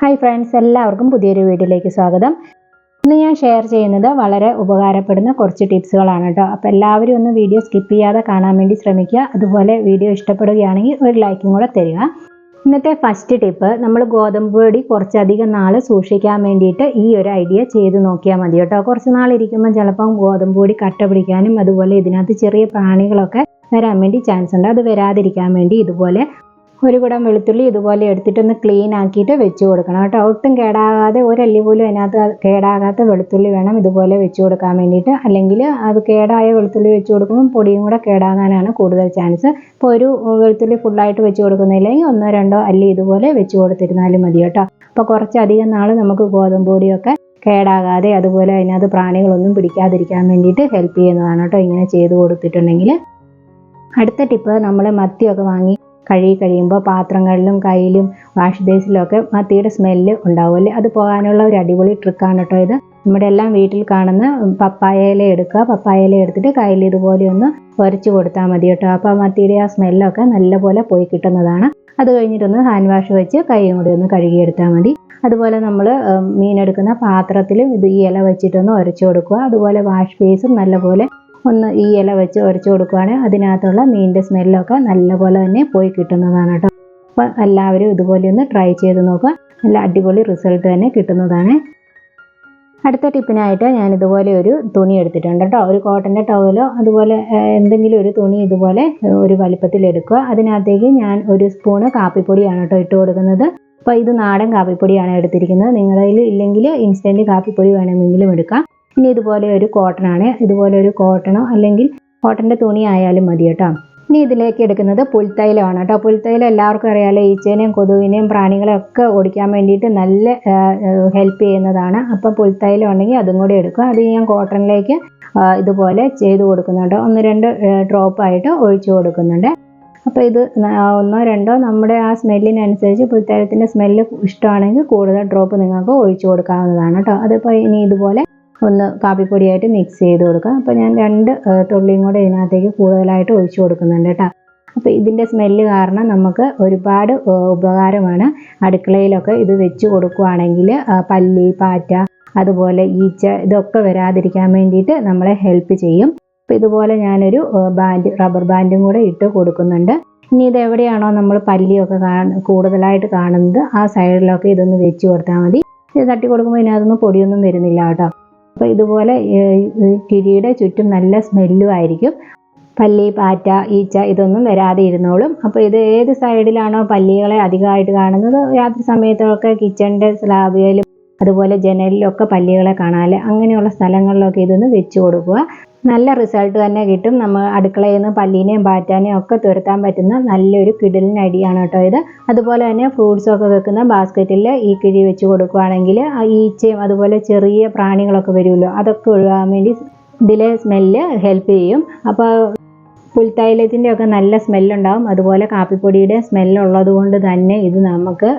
Hi friends എല്ലാവർക്കും പുതിയൊരു വീഡിയോയിലേക്ക് സ്വാഗതം. ഇന്ന് ഞാൻ ഷെയർ ചെയ്യുന്നത് വളരെ ഉപകാരപ്പെടുന്ന കുറച്ച് ടിപ്സുകളാണ് കേട്ടോ. അപ്പോൾ എല്ലാവരും ഒന്ന് വീഡിയോ സ്കിപ്പ് ചെയ്യാതെ കാണാൻ വേണ്ടി ശ്രമിക്കുക. അതുപോലെ വീഡിയോ ഇഷ്ടപ്പെടുകയാണെങ്കിൽ ഒരു ലൈക്കും കൂടെ തരിക. ഇന്നത്തെ ഫസ്റ്റ് ടിപ്പ് നമ്മൾ ഗോതമ്പ് പൊടി കുറച്ചധികം നാൾ സൂക്ഷിക്കാൻ വേണ്ടിയിട്ട് ഈ ഒരു ഐഡിയ ചെയ്ത് നോക്കിയാൽ മതി കേട്ടോ. കുറച്ച് നാൾ ചിലപ്പം ഗോതമ്പ് പൊടി കട്ട പിടിക്കാനും അതുപോലെ ഇതിനകത്ത് ചെറിയ പ്രാണികളൊക്കെ വരാൻ വേണ്ടി ചാൻസ് ഉണ്ട്. അത് വരാതിരിക്കാൻ വേണ്ടി ഇതുപോലെ ഒരു കുടം വെളുത്തുള്ളി ഇതുപോലെ എടുത്തിട്ടൊന്ന് ക്ലീൻ ആക്കിയിട്ട് വെച്ച് കൊടുക്കണം കേട്ടോ. ഒട്ടും കേടാകാതെ ഒരല്ലി പോലും അതിനകത്ത് കേടാകാത്ത വെളുത്തുള്ളി വേണം ഇതുപോലെ വെച്ച് കൊടുക്കാൻ വേണ്ടിയിട്ട്. അല്ലെങ്കിൽ അത് കേടായ വെളുത്തുള്ളി വെച്ച് കൊടുക്കുമ്പോൾ പൊടിയും കൂടെ കേടാകാനാണ് കൂടുതൽ ചാൻസ് ഇപ്പോൾ ഒരു വെളുത്തുള്ളി ഫുള്ളായിട്ട് വെച്ച് കൊടുക്കുന്നില്ലെങ്കിൽ ഒന്നോ രണ്ടോ അല്ലി ഇതുപോലെ വെച്ച് കൊടുത്തിരുന്നാലും മതി കേട്ടോ. അപ്പോൾ കുറച്ചധികം നാൾ നമുക്ക് ഗോതമ്പ് പൊടിയൊക്കെ കേടാകാതെ അതുപോലെ അതിനകത്ത് പ്രാണികളൊന്നും പിടിക്കാതിരിക്കാൻ വേണ്ടിയിട്ട് ഹെൽപ്പ് ചെയ്യുന്നതാണ് കേട്ടോ ഇങ്ങനെ ചെയ്ത് കൊടുത്തിട്ടുണ്ടെങ്കിൽ. അടുത്ത ടിപ്പ് നമ്മൾ മത്തിയൊക്കെ വാങ്ങി കഴുകി കഴിയുമ്പോൾ പാത്രങ്ങളിലും കയ്യിലും വാഷ് ബേസിലും ഒക്കെ മത്തിയുടെ സ്മെല്ല് ഉണ്ടാവുമല്ലേ അത് പോകാനുള്ള ഒരു അടിപൊളി ട്രിക്കാണ് കേട്ടോ ഇത്. നമ്മുടെ എല്ലാം വീട്ടിൽ കാണുന്ന പപ്പായ ഇല എടുക്കുക. പപ്പായ ഇല എടുത്തിട്ട് കയ്യിൽ ഇതുപോലെ ഒന്ന് ഉരച്ച് കൊടുത്താൽ മതി കേട്ടോ. അപ്പോൾ മത്തിയുടെ ആ സ്മെല്ലൊക്കെ നല്ലപോലെ പോയി കിട്ടുന്നതാണ്. അത് കഴിഞ്ഞിട്ടൊന്ന് ഹാൻഡ് വാഷ് വെച്ച് കൈയും കൂടി ഒന്ന് കഴുകിയെടുത്താൽ മതി. അതുപോലെ നമ്മൾ മീനെടുക്കുന്ന പാത്രത്തിലും ഇത് ഈ ഇല വെച്ചിട്ടൊന്ന് ഉരച്ച് കൊടുക്കുക. അതുപോലെ വാഷ് ബേസും നല്ലപോലെ ഒന്ന് ഈ ഇല വെച്ച് ഉരച്ച് കൊടുക്കുകയാണെങ്കിൽ അതിനകത്തുള്ള മീനിന്റെ സ്മെല്ലൊക്കെ നല്ലപോലെ തന്നെ പോയി കിട്ടുന്നതാണ് കേട്ടോ. അപ്പോൾ എല്ലാവരും ഇതുപോലെ ഒന്ന് ട്രൈ ചെയ്ത് നോക്കുക. നല്ല അടിപൊളി റിസൾട്ട് തന്നെ കിട്ടുന്നതാണ്. അടുത്ത ടിപ്പിനായിട്ട് ഞാൻ ഇതുപോലെ ഒരു തുണി എടുത്തിട്ടുണ്ട് കേട്ടോ. ഒരു കോട്ടന്റെ ടവലോ അതുപോലെ എന്തെങ്കിലും ഒരു തുണി ഇതുപോലെ ഒരു വലിപ്പത്തിൽ എടുക്കുക. അതിനകത്തേക്ക് ഞാൻ ഒരു സ്പൂണ് കാപ്പിപ്പൊടിയാണ് കേട്ടോ ഇട്ട് കൊടുക്കുന്നത്. അപ്പോൾ ഇത് നാടൻ കാപ്പിപ്പൊടിയാണ് എടുത്തിരിക്കുന്നത്. നിങ്ങളുടെ കയ്യിൽ ഇല്ലെങ്കിൽ ഇൻസ്റ്റന്റ് കാപ്പിപ്പൊടി വേണമെങ്കിലും എടുക്കാം. ഇനി ഇതുപോലെ ഒരു കോട്ടൺ ആണ്. ഇതുപോലെ ഒരു കോട്ടണോ അല്ലെങ്കിൽ കോട്ടന്റെ തുണി ആയാലും മതി കേട്ടോ. ഇനി ഇതിലേക്ക് എടുക്കുന്നത് പുൽത്തൈലമാണ് കേട്ടോ. പുൽത്തൈലം എല്ലാവർക്കും അറിയാലോ ഈച്ചേനെയും കൊതുകിനെയും പ്രാണികളെയും ഒക്കെ ഓടിക്കാൻ വേണ്ടിയിട്ട് നല്ല ഹെൽപ്പ് ചെയ്യുന്നതാണ്. അപ്പം പുൽത്തൈലം ഉണ്ടെങ്കിൽ അതും കൂടി എടുക്കുക. അത് ഞാൻ കോട്ടണിലേക്ക് ഇതുപോലെ ചെയ്ത് കൊടുക്കുന്നുണ്ട്. ഒന്ന് രണ്ട് ഡ്രോപ്പ് ആയിട്ട് ഒഴിച്ചു കൊടുക്കുന്നുണ്ട്. അപ്പോൾ ഇത് ഒന്നോ രണ്ടോ നമ്മുടെ ആ സ്മെല്ലിനനുസരിച്ച് പുൽത്തൈലത്തിന്റെ സ്മെല്ല് ഇഷ്ടമാണെങ്കിൽ കൂടുതൽ ഡ്രോപ്പ് നിങ്ങൾക്ക് ഒഴിച്ചു കൊടുക്കാവുന്നതാണ് കേട്ടോ. അതിപ്പോൾ ഇനി ഇതുപോലെ ഒന്ന് കാപ്പിപ്പൊടിയായിട്ട് മിക്സ് ചെയ്ത് കൊടുക്കുക അപ്പോൾ ഞാൻ രണ്ട് തുള്ളിയും കൂടെ ഇതിനകത്തേക്ക് കൂടുതലായിട്ട് ഒഴിച്ചു കൊടുക്കുന്നുണ്ട് കേട്ടോ. അപ്പോൾ ഇതിന്റെ സ്മെല്ല് കാരണം നമുക്ക് ഒരുപാട് ഉപകാരമാണ്. അടുക്കളയിലൊക്കെ ഇത് വെച്ച് കൊടുക്കുകയാണെങ്കിൽ പല്ലി പാറ്റ അതുപോലെ ഈച്ച ഇതൊക്കെ വരാതിരിക്കാൻ വേണ്ടിയിട്ട് നമ്മളെ ഹെൽപ്പ് ചെയ്യും. അപ്പോൾ ഇതുപോലെ ഞാനൊരു ബാൻഡ് റബ്ബർ ബാൻഡും കൂടെ ഇട്ട് കൊടുക്കുന്നുണ്ട്. ഇനി ഇത് എവിടെയാണോ നമ്മൾ പല്ലിയൊക്കെ കാണ കൂടുതലായിട്ട് കാണുന്നത് ആ സൈഡിലൊക്കെ ഇതൊന്ന് വെച്ച് കൊടുത്താൽ മതി. ഇത് തട്ടി കൊടുക്കുമ്പോൾ ഇതിനകത്തൊന്നും പൊടിയൊന്നും വരുന്നില്ല കേട്ടോ. അപ്പോൾ ഇതുപോലെ കിഴിയുടെ ചുറ്റും നല്ല സ്മെല്ലും ആയിരിക്കും. പല്ലി പാറ്റ ഈച്ച ഇതൊന്നും വരാതെ ഇരുന്നോളും. അപ്പോൾ ഇത് ഏത് സൈഡിലാണോ പല്ലികളെ അധികമായിട്ട് കാണുന്നത്? രാത്രി സമയത്തൊക്കെ കിച്ചണിന്റെ സ്ലാബിലും അതുപോലെ ജനലിലൊക്കെ പല്ലികളെ കാണാൽ അങ്ങനെയുള്ള സ്ഥലങ്ങളിലൊക്കെ ഇതൊന്ന് വെച്ച് കൊടുക്കുക. നല്ല റിസൾട്ട് തന്നെ കിട്ടും. നമ്മൾ അടുക്കളയിൽ നിന്ന് പല്ലീനെയും പാറ്റാനെയും ഒക്കെ തുരത്താൻ പറ്റുന്ന നല്ലൊരു കിടിലിനടിയാണ് കേട്ടോ ഇത്. അതുപോലെ തന്നെ ഫ്രൂട്ട്സൊക്കെ വെക്കുന്ന ബാസ്ക്കറ്റിൽ ഈ കിഴി വെച്ച് കൊടുക്കുകയാണെങ്കിൽ ആ ഈച്ചയും അതുപോലെ ചെറിയ പ്രാണികളൊക്കെ വരുമല്ലോ അതൊക്കെ ഒഴിവാൻ വേണ്ടി ഇതിലെ സ്മെല്ല് ഹെൽപ്പ് ചെയ്യും. അപ്പോൾ പുൽത്തൈലത്തിന്റെ ഒക്കെ നല്ല സ്മെല്ലുണ്ടാവും അതുപോലെ കാപ്പിപ്പൊടിയുടെ സ്മെല്ലുള്ളത് കൊണ്ട് തന്നെ ഇത് നമുക്ക്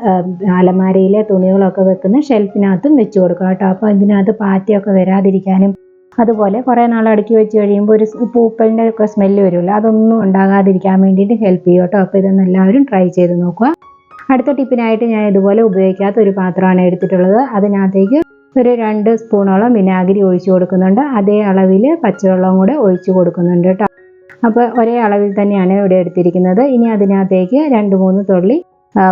അലമാരയിലെ തുണികളൊക്കെ വെക്കുന്ന ഷെൽഫിനകത്തും വെച്ച് കൊടുക്കാം കേട്ടോ. അപ്പോൾ ഇതിനകത്ത് പാറ്റയൊക്കെ വരാതിരിക്കാനും അതുപോലെ കുറേ നാൾ അടുക്കി വെച്ച് കഴിയുമ്പോൾ ഒരു പൂപ്പലിന്റെ ഒക്കെ സ്മെല്ല് വരുമല്ലോ അതൊന്നും ഉണ്ടാകാതിരിക്കാൻ വേണ്ടിയിട്ട് ഹെൽപ്പ് ചെയ്യും കേട്ടോ. അപ്പോൾ ഇതൊന്നും എല്ലാവരും ട്രൈ ചെയ്ത് നോക്കുക. അടുത്ത ടിപ്പിനായിട്ട് ഞാൻ ഇതുപോലെ ഉപയോഗിക്കാത്ത ഒരു പാത്രമാണ് എടുത്തിട്ടുള്ളത്. അതിനകത്തേക്ക് ഒരു രണ്ട് സ്പൂണോളം വിനാഗിരി ഒഴിച്ചു കൊടുക്കുന്നുണ്ട്. അതേ അളവിൽ പച്ചവെള്ളവും കൂടെ ഒഴിച്ചു കൊടുക്കുന്നുണ്ട് കേട്ടോ. അപ്പോൾ ഒരേ അളവിൽ തന്നെയാണ് ഇവിടെ എടുത്തിരിക്കുന്നത്. ഇനി അതിനകത്തേക്ക് രണ്ട് മൂന്ന് തുള്ളി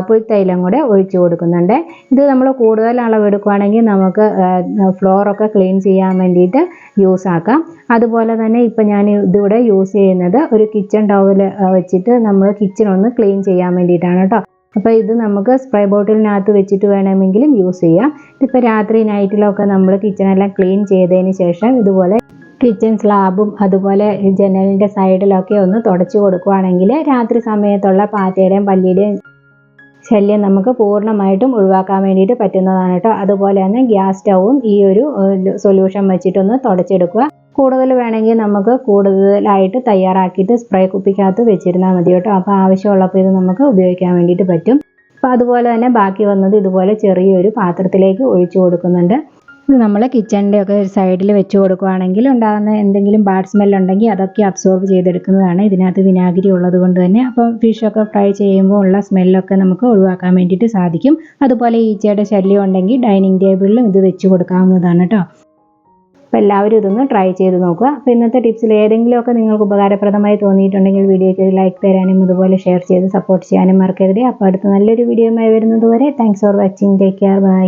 പുൽത്തൈലം കൂടെ ഒഴിച്ച് കൊടുക്കുന്നുണ്ട്. ഇത് നമ്മൾ കൂടുതൽ അളവ് എടുക്കുകയാണെങ്കിൽ നമുക്ക് ഫ്ലോറൊക്കെ ക്ലീൻ ചെയ്യാൻ വേണ്ടിയിട്ട് യൂസ് ആക്കാം. അതുപോലെ തന്നെ ഇപ്പം ഞാൻ ഇതിവിടെ യൂസ് ചെയ്യുന്നത് ഒരു കിച്ചൺ ടവൽ വെച്ചിട്ട് നമ്മൾ കിച്ചൺ ഒന്ന് ക്ലീൻ ചെയ്യാൻ വേണ്ടിയിട്ടാണ് കേട്ടോ അപ്പോൾ ഇത് നമുക്ക് സ്പ്രേ ബോട്ടിലിനകത്ത് വെച്ചിട്ട് വേണമെങ്കിലും യൂസ് ചെയ്യാം. ഇതിപ്പോൾ രാത്രി നൈറ്റിലൊക്കെ നമ്മൾ കിച്ചണെല്ലാം ക്ലീൻ ചെയ്തതിന് ശേഷം ഇതുപോലെ കിച്ചൺ സ്ലാബും അതുപോലെ ജനലിന്റെ സൈഡിലൊക്കെ ഒന്ന് തുടച്ചു കൊടുക്കുകയാണെങ്കിൽ രാത്രി സമയത്തുള്ള പാറ്റയുടെയും പല്ലിയുടെയും ശല്യം നമുക്ക് പൂർണമായിട്ടും ഒഴിവാക്കാൻ വേണ്ടിയിട്ട് പറ്റുന്നതാണ് കേട്ടോ. അതുപോലെ തന്നെ ഗ്യാസ് സ്റ്റൗവും ഈ ഒരു സൊല്യൂഷൻ വെച്ചിട്ടൊന്ന് തുടച്ചെടുക്കുക. കൂടുതൽ വേണമെങ്കിൽ നമുക്ക് കൂടുതലായിട്ട് തയ്യാറാക്കിയിട്ട് സ്പ്രേ കുപ്പിക്കകത്ത് വെച്ചിരുന്നാൽ മതി കേട്ടോ. അപ്പോൾ ആവശ്യമുള്ളപ്പോൾ ഇത് നമുക്ക് ഉപയോഗിക്കാൻ വേണ്ടിയിട്ട് പറ്റും. അപ്പോൾ അതുപോലെ തന്നെ ബാക്കി വന്നത് ഇതുപോലെ ചെറിയൊരു പാത്രത്തിലേക്ക് ഒഴിച്ചു കൊടുക്കുന്നുണ്ട്. ഇത് നമ്മൾ കിച്ചണിന്റെ ഒക്കെ ഒരു സൈഡിൽ വെച്ച് കൊടുക്കുകയാണെങ്കിൽ ഉണ്ടാകുന്ന എന്തെങ്കിലും ബാഡ് സ്മെൽ ഉണ്ടെങ്കിൽ അതൊക്കെ അബ്സോർബ് ചെയ്തെടുക്കുന്നതാണ്. ഇതിനകത്ത് വിനാഗിരി ഉള്ളത് കൊണ്ട് തന്നെ. അപ്പം ഫിഷൊക്കെ ഫ്രൈ ചെയ്യുമ്പോൾ ഉള്ള സ്മെല്ലൊക്കെ നമുക്ക് ഒഴിവാക്കാൻ വേണ്ടിയിട്ട് സാധിക്കും. അതുപോലെ ഈച്ചയുടെ ശല്യം ഉണ്ടെങ്കിൽ ഡൈനിങ് ടേബിളിലും ഇത് വെച്ച് കൊടുക്കാവുന്നതാണ് കേട്ടോ അപ്പോൾ എല്ലാവരും ഇതൊന്ന് ട്രൈ ചെയ്ത് നോക്കുക. അപ്പോൾ ഇന്നത്തെ ടിപ്സിൽ ഏതെങ്കിലുമൊക്കെ നിങ്ങൾക്ക് ഉപകാരപ്രദമായി തോന്നിയിട്ടുണ്ടെങ്കിൽ വീഡിയോയ്ക്ക് ഒരു ലൈക്ക് തരാനും അതുപോലെ ഷെയർ ചെയ്ത് സപ്പോർട്ട് ചെയ്യാനും മറക്കരുത്. അപ്പോൾ അടുത്ത നല്ലൊരു വീഡിയോയുമായി വരുന്നത് വരെ thanks for watching take care bye